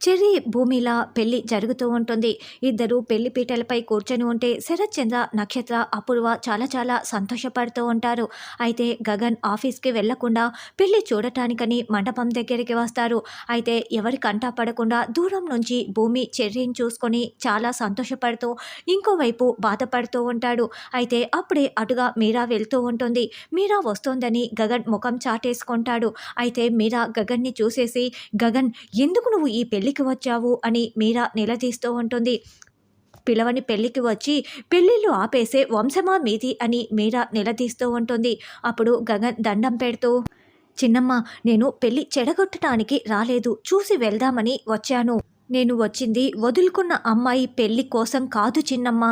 Cherry భూమిలా పెళ్ళి జరుగుతూ ఉంటుంది. ఇద్దరు పెళ్ళి పీటలపై కూర్చొని ఉంటే శరత్ చంద్ర నక్షత్ర అపూర్వ చాలా చాలా సంతోషపడుతూ ఉంటారు. అయితే గగన్ ఆఫీస్కి వెళ్ళకుండా పెళ్ళి చూడటానికని మండపం దగ్గరికి వస్తారు. అయితే ఎవరి కంటా పడకుండా దూరం నుంచి భూమి చెర్రీని చూసుకొని చాలా సంతోషపడుతూ ఇంకోవైపు బాధపడుతూ ఉంటాడు. అయితే అప్పుడే అటుగా మీరా వెళ్తూ ఉంటుంది. మీరా వస్తోందని గగన్ ముఖం చాటేసుకుంటాడు. అయితే మీరా గగన్ని చూసేసి గగన్ ఎందుకు నువ్వు ఈ పెళ్ళి పెళ్ళికి వచ్చావు అని మీరా నిలదీస్తూ ఉంటుంది. పిలవని పెళ్ళికి వచ్చి పెళ్ళిళ్ళు ఆపేసే వంశమా మీది అని మీరా నిలదీస్తూ ఉంటుంది. అప్పుడు గగన్ దండం పెడుతూ చిన్నమ్మ నేను పెళ్ళి చెడగొట్టడానికి రాలేదు. చూసి వెళ్దామని వచ్చాను. నేను వచ్చింది వదులుకున్న అమ్మాయి పెళ్ళి కోసం కాదు చిన్నమ్మ.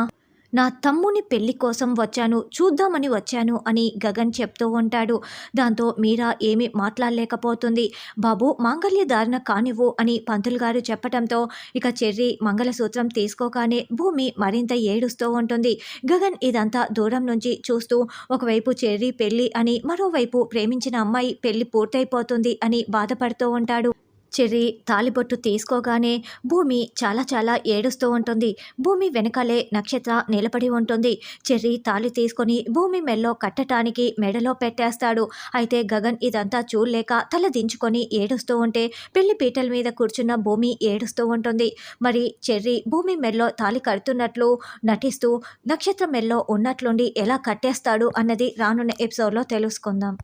నా తమ్ముని పెళ్ళి కోసం వచ్చాను చూద్దామని వచ్చాను అని గగన్ చెప్తూ ఉంటాడు. దాంతో మీరా ఏమీ మాట్లాడలేకపోతుంది. బాబు మాంగళ్య ధారణ కానివ్వు అని పంతులు గారు చెప్పటంతో ఇక చెర్రి మంగళసూత్రం తీసుకోగానే భూమి మరింత ఏడుస్తూ ఉంటుంది. గగన్ ఇదంతా దూరం నుంచి చూస్తూ ఒకవైపు చెర్రి పెళ్ళి అని మరోవైపు ప్రేమించిన అమ్మాయి పెళ్ళి పూర్తయిపోతుంది అని బాధపడుతూ ఉంటాడు. చెర్రీ తాలిబొట్టు తీసుకోగానే భూమి చాలా చాలా ఏడుస్తూ ఉంటుంది. భూమి వెనకాలే నక్షత్ర నిలబడి ఉంటుంది. చెర్రి తాలి తీసుకొని భూమి మెల్లో కట్టడానికి మెడలో పెట్టేస్తాడు. అయితే గగన్ ఇదంతా చూడలేక తల దించుకొని ఏడుస్తూ ఉంటే పెళ్ళి పీటల మీద కూర్చున్న భూమి ఏడుస్తూ ఉంటుంది. మరి చెర్రీ భూమి మెల్లో తాలి కడుతున్నట్లు నటిస్తూ నక్షత్ర మెల్లో ఉన్నట్లుండి ఎలా కట్టేస్తాడు అన్నది రానున్న ఎపిసోడ్లో తెలుసుకుందాం.